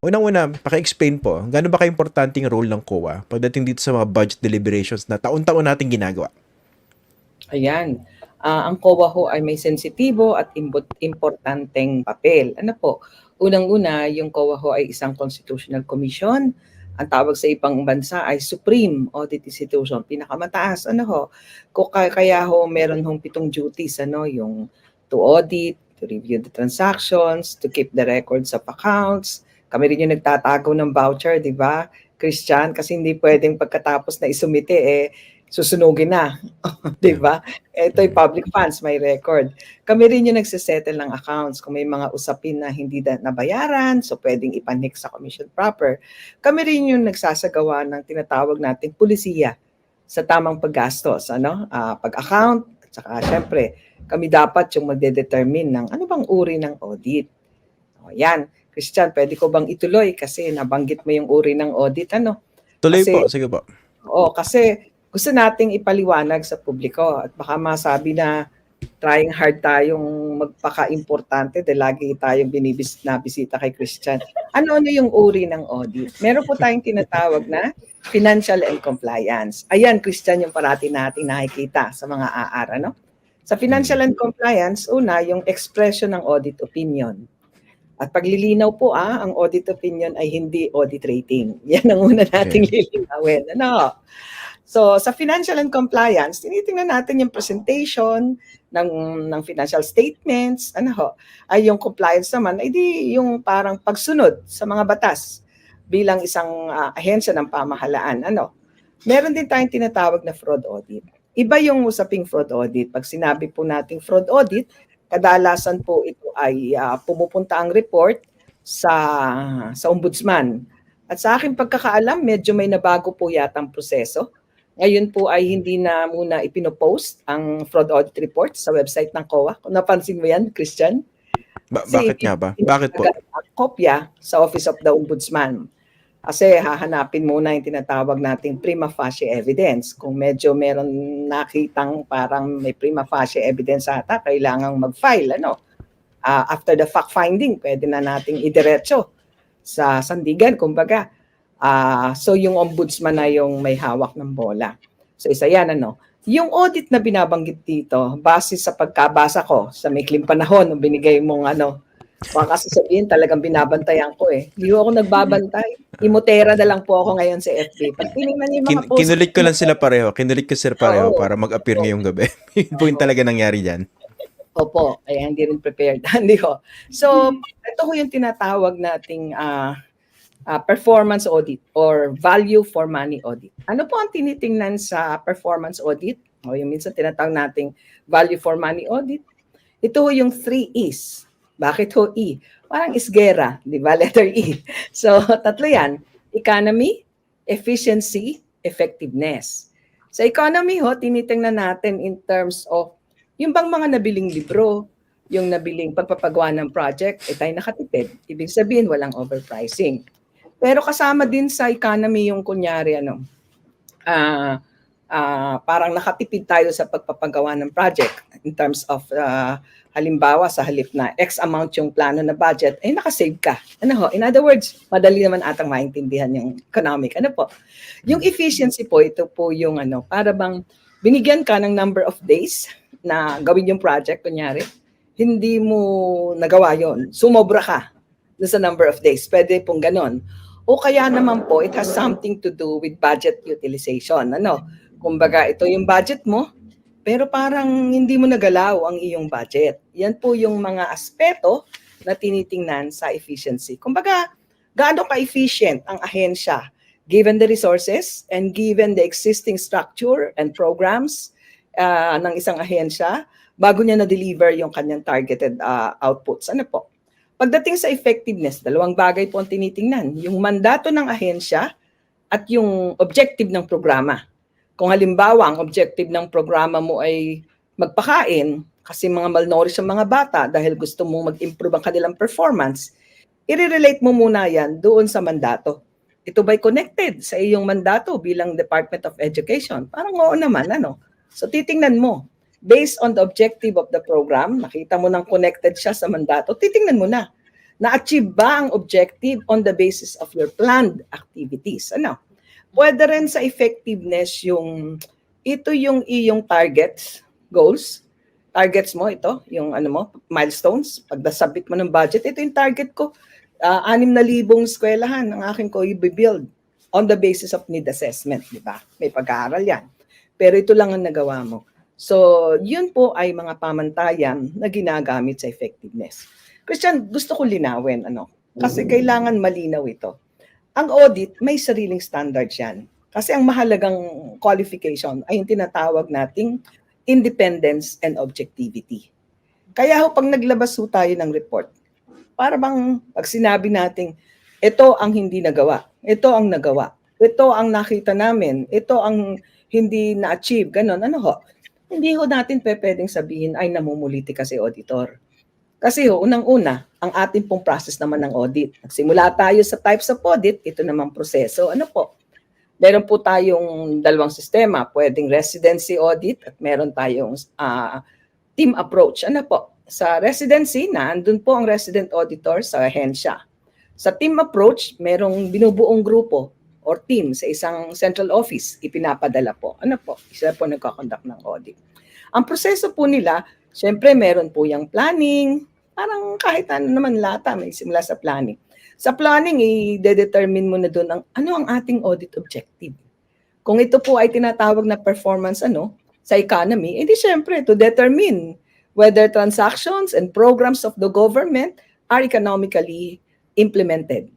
Unang-una, paki-explain po, gaano ba ka-importante yung role ng COA pagdating dito sa mga budget deliberations na taon-taon natin ginagawa? Ayan. Ah, ang COA ho ay may sensitibo at importanteng papel. Ano po? Unang-una, yung COA ho ay isang constitutional commission. Ang tawag sa ibang bansa ay Supreme Audit Institution, pinakamataas. Ano ho? Kaya ho meron hong pitong duties, ano, yung to audit, to review the transactions, to keep the records of accounts. Kami rin yung nagtatago ng voucher, di ba? Christian, kasi hindi pwedeng pagkatapos na isumite, eh, susunugin na. di ba? Ito ay public funds, may record. Kami rin yung nagsisettle ng accounts kung may mga usapin na hindi na nabayaran, so pwedeng ipanik sa commission proper. Kami rin yung nagsasagawa ng tinatawag nating pulisiya sa tamang paggastos, ano? Ah, pag-account, at saka syempre, kami dapat yung magde-determine ng ano bang uri ng audit. O, yan. Christian, pwede ko bang ituloy kasi nabanggit mo yung uri ng audit, ano? Tuloy Kasi- po, sige po. Oo, kasi gusto nating ipaliwanag sa publiko at baka masabi na trying hard tayong magpaka-importante dahil lagi tayong binibis na bisita kay Christian. Ano-ano yung uri ng audit? Meron po tayong tinatawag na financial and compliance. Ayan, Christian, yung parati nating nakikita sa mga AR, ano? Sa financial and compliance, una, yung expression ng audit opinion. At paglilinaw po, ah, ang audit opinion ay hindi audit rating. Yan ang una nating lilinawin. Ano? So, sa financial and compliance, tinitingnan natin yung presentation ng, ng financial statements, ano ho, ay yung compliance naman, ay di yung parang pagsunod sa mga batas bilang isang ah, ahensya ng pamahalaan. Ano? Meron din tayong tinatawag na fraud audit. Iba yung usaping fraud audit. Pag sinabi po nating fraud audit, kadalasan po ito ay ah, pumupunta ang report sa sa ombudsman. At sa aking pagkakaalam, medyo may nabago po yatang proseso. Ngayon po ay hindi na muna ipinopost ang fraud audit report sa website ng COA. Kung napansin mo yan, Christian? Ba- bakit nga ba? Bakit po? Ang kopya sa Office of the Ombudsman. Kasi hahanapin muna yung tinatawag nating prima facie evidence. Kung medyo meron nakitang parang may prima facie evidence ata, kailangang mag-file. Ano? Ah, after the fact-finding, pwede na nating idiretso sa sandigan, kumbaga. Ah, so yung ombudsman na yung may hawak ng bola. So isa yan, ano? Yung audit na binabanggit dito, base sa pagkabasa ko sa maikling panahon binigay mong ano, baka sasabihin talagang binabantayan ko eh. Hindi ko ako nagbabantay. Imotera na lang po ako ngayon sa FB. Pag tinignan niyo yung mga Kin- post, kinulit ko lang sila pareho. Kinulit ko sila pareho Oo. para mag-appear ngayong gabi. Yun po yung talaga nangyari dyan. Opo, ay hindi rin prepared. Hindi ko. So, ito ko yung tinatawag nating ah, ah, performance audit or value for money audit. Ano po ang tinitingnan sa performance audit? O yung minsan tinatawag nating value for money audit. Ito ho yung three E's. Bakit ho E? Parang isgera, di ba? Letter E. So, tatlo yan. Economy, efficiency, effectiveness. Sa economy ho, tinitingnan natin in terms of yung bang mga nabiling libro, yung nabiling pagpapagawa ng project, eh tayo nakatipid. Ibig sabihin, walang overpricing. Pero kasama din sa economy yung kunyari, ano, ah ah, parang nakatipid tayo sa pagpapagawa ng project in terms of ah, halimbawa sa halip na X amount yung plano na budget, eh nakasave ka. Ano ho? In other words, madali naman atang maintindihan yung economic. Ano po? Yung efficiency po, ito po yung ano, para bang binigyan ka ng number of days na gawin yung project, kunyari, hindi mo nagawa yon sumobra ka dun sa number of days. Pwede pong ganon. O kaya naman po, it has something to do with budget utilization. Ano? Kumbaga, ito yung budget mo, pero parang hindi mo nagalaw ang iyong budget. Yan po yung mga aspeto na tinitingnan sa efficiency. Kumbaga, gaano ka-efficient ang ahensya given the resources and given the existing structure and programs uh, ng isang ahensya bago niya na-deliver yung kanyang targeted uh, outputs. Ano po? Pagdating sa effectiveness, dalawang bagay po ang tinitingnan. Yung mandato ng ahensya at yung objective ng programa. Kung halimbawa, ang objective ng programa mo ay magpakain kasi mga malnourished ang mga bata dahil gusto mo mag-improve ang kanilang performance, i-relate mo muna yan doon sa mandato. Ito ba'y connected sa iyong mandato bilang Department of Education? Parang oo naman, ano? So titingnan mo, based on the objective of the program, nakita mo nang connected siya sa mandato, titingnan mo na. Na-achieve ba ang objective on the basis of your planned activities? Ano? Pwede rin sa effectiveness yung ito yung iyong targets, goals, targets mo ito, yung ano mo, milestones, pag nasabit mo ng budget, ito yung target ko, uh, anim na libong eskwelahan ang akin ko i-build on the basis of need assessment, di ba? May pag-aaral yan. Pero ito lang ang nagawa mo. So, yun po ay mga pamantayan na ginagamit sa effectiveness. Christian, gusto ko linawin, ano? Kasi kailangan malinaw ito. Ang audit, may sariling standards yan. Kasi ang mahalagang qualification ay yung tinatawag nating independence and objectivity. Kaya ho, pag naglabas ho tayo ng report, para bang pag sinabi nating ito ang hindi nagawa, ito ang nagawa, ito ang nakita namin, ito ang hindi na-achieve, ganun, ano ho? Hindi ho natin pe pwedeng sabihin ay namumuliti kasi auditor. Kasi ho, unang-una, ang ating pong process naman ng audit. Nagsimula tayo sa types of audit, ito namang proseso. Ano po? Meron po tayong dalawang sistema, pwedeng residency audit at meron tayong ah, team approach. Ano po? Sa residency, na po ang resident auditor sa ahensya. Sa team approach, merong binubuong grupo or team sa isang central office, ipinapadala po. Ano po? Isa po nagkakonduct ng audit. Ang proseso po nila, syempre meron po yung planning, parang kahit ano naman lata, may simula sa planning. Sa planning, i-determine mo na doon ang ano ang ating audit objective. Kung ito po ay tinatawag na performance ano sa economy, edi syempre to determine whether transactions and programs of the government are economically implemented.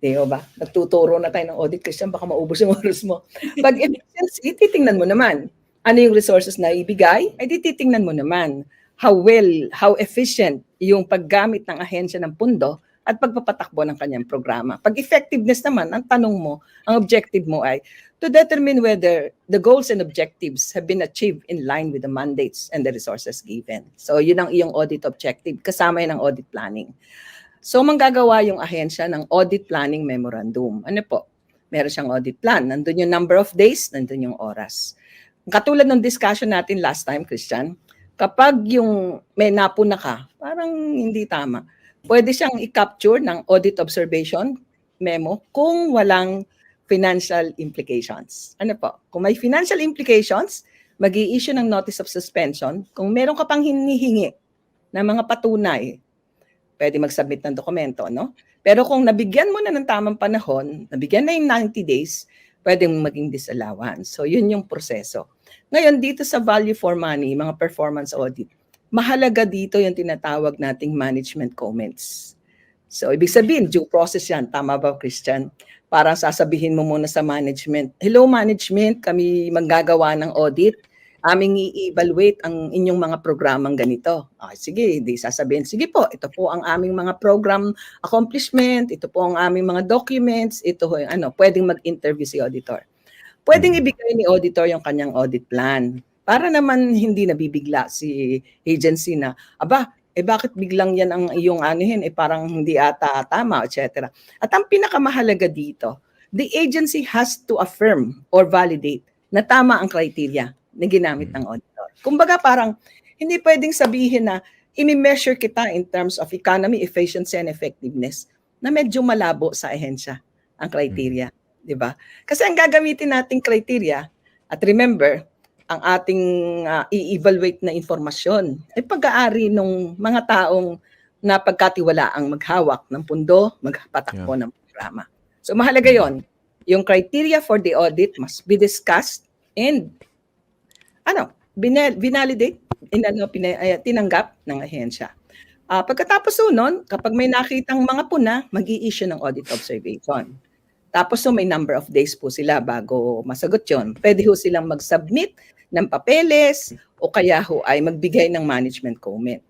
Di ba? Nagtuturo na tayo ng audit, Christian, baka maubos yung oras mo. Pag efficiency, titingnan mo naman. Ano yung resources na ibigay? Ay titingnan mo naman how well, how efficient yung paggamit ng ahensya ng pundo at pagpapatakbo ng kanyang programa. Pag effectiveness naman, ang tanong mo, ang objective mo ay to determine whether the goals and objectives have been achieved in line with the mandates and the resources given. So yun ang iyong audit objective, kasama yun ang audit planning. So manggagawa yung ahensya ng audit planning memorandum. Ano po? Meron siyang audit plan. Nandun yung number of days, nandun yung oras. Katulad ng discussion natin last time, Christian, kapag yung may napuna ka, parang hindi tama. Pwede siyang i-capture ng audit observation memo kung walang financial implications. Ano po? Kung may financial implications, mag issue ng notice of suspension. Kung meron ka pang hinihingi na mga patunay, pwede mag-submit ng dokumento, no? Pero kung nabigyan mo na ng tamang panahon, nabigyan na yung 90 days, pwedeng maging disallowance. So, yun yung proseso. Ngayon, dito sa value for money, mga performance audit, mahalaga dito yung tinatawag nating management comments. So, ibig sabihin, due process yan. Tama ba, Christian? Parang sasabihin mo muna sa management, Hello, management, kami maggagawa ng audit. Aming i-evaluate ang inyong mga programang ganito. Okay, sige, hindi sasabihin, sige po, ito po ang aming mga program accomplishment, ito po ang aming mga documents, ito ho, yung ano, pwedeng mag-interview si auditor. Pwedeng ibigay ni auditor yung kanyang audit plan para naman hindi nabibigla si agency na, aba, eh bakit biglang yan ang iyong anuhin, eh parang hindi ata tama, etc. At ang pinakamahalaga dito, the agency has to affirm or validate na tama ang criteria na ginamit ng auditor. Kumbaga parang hindi pwedeng sabihin na imi-measure kita in terms of economy, efficiency, and effectiveness na medyo malabo sa ahensya ang criteria. Di ba? Kasi ang gagamitin nating criteria, at remember, ang ating uh, i-evaluate na informasyon ay pag-aari ng mga taong na pagkatiwalaang maghawak ng pundo, magpatakbo yeah. ng programa. So mahalaga yon. Yung criteria for the audit must be discussed and ano, binal- binalidate, in, ano, pina, uh, tinanggap ng ahensya. Uh, pagkatapos nun, kapag may nakitang mga puna, mag issue ng audit observation. Tapos so may number of days po sila bago masagot yon. Pwede ho silang mag-submit ng papeles o kaya ho ay magbigay ng management comment.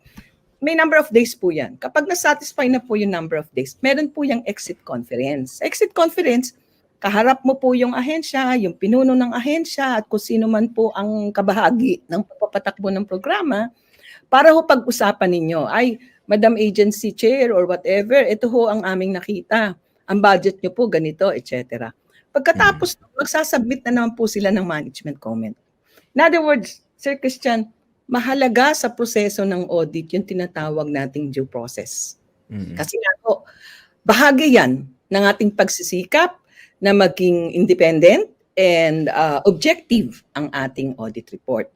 May number of days po yan. Kapag nasatisfy na po yung number of days, meron po yung exit conference. Exit conference, kaharap mo po yung ahensya, yung pinuno ng ahensya at kung sino man po ang kabahagi ng papatakbo ng programa para ho pag-usapan ninyo, ay Madam Agency Chair or whatever, ito ho ang aming nakita. Ang budget nyo po ganito, etc. Pagkatapos, magsasubmit na naman po sila ng management comment. In other words, Sir Christian, mahalaga sa proseso ng audit yung tinatawag nating due process. Mm. Kasi nga po, bahagi yan ng ating pagsisikap na maging independent and uh, objective ang ating audit report.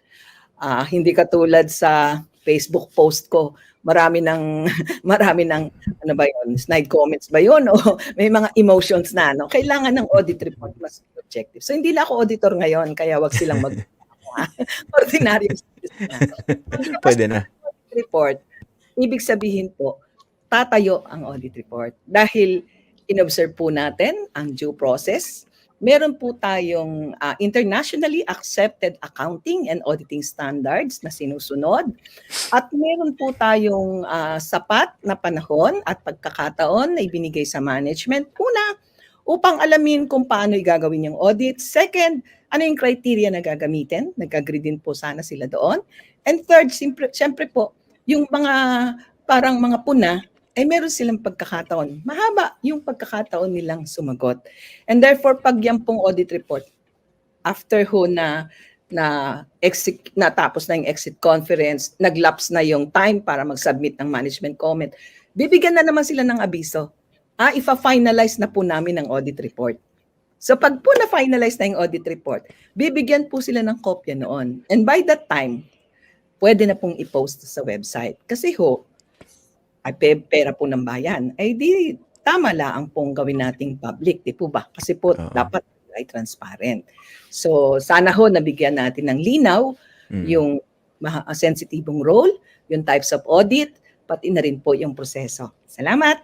Ah, hindi katulad sa Facebook post ko, marami ng marami ng ano ba 'yon, snide comments ba 'yon o may mga emotions na ano. Kailangan ng audit report mas objective. So hindi lang ako auditor ngayon kaya wag silang mag ordinary Pwede na. report, ibig sabihin po, tatayo ang audit report. Dahil inobserve po natin ang due process, meron po tayong ah, internationally accepted accounting and auditing standards na sinusunod at meron po tayong ah, sapat na panahon at pagkakataon na ibinigay sa management. Una, upang alamin kung paano igagawin yung audit. Second, ano yung criteria na gagamitin? Nag-agree din po sana sila doon. And third, siyempre po, yung mga parang mga puna, ay meron silang pagkakataon. Mahaba yung pagkakataon nilang sumagot. And therefore, pag yan pong audit report, after ho na na exit na tapos na yung exit conference, naglaps na yung time para mag-submit ng management comment, bibigyan na naman sila ng abiso. Ah, ifa-finalize na po namin ang audit report. So pag po na-finalize na yung audit report, bibigyan po sila ng kopya noon. And by that time, pwede na pong i-post sa website. Kasi ho, ay pe- pera po ng bayan. Ay di, tama lang pong gawin nating public, di po ba? Kasi po, Oo. dapat ay transparent. So, sana ho, nabigyan natin ng linaw Mm. yung maha- sensitibong role, yung types of audit, pati na rin po yung proseso. Salamat!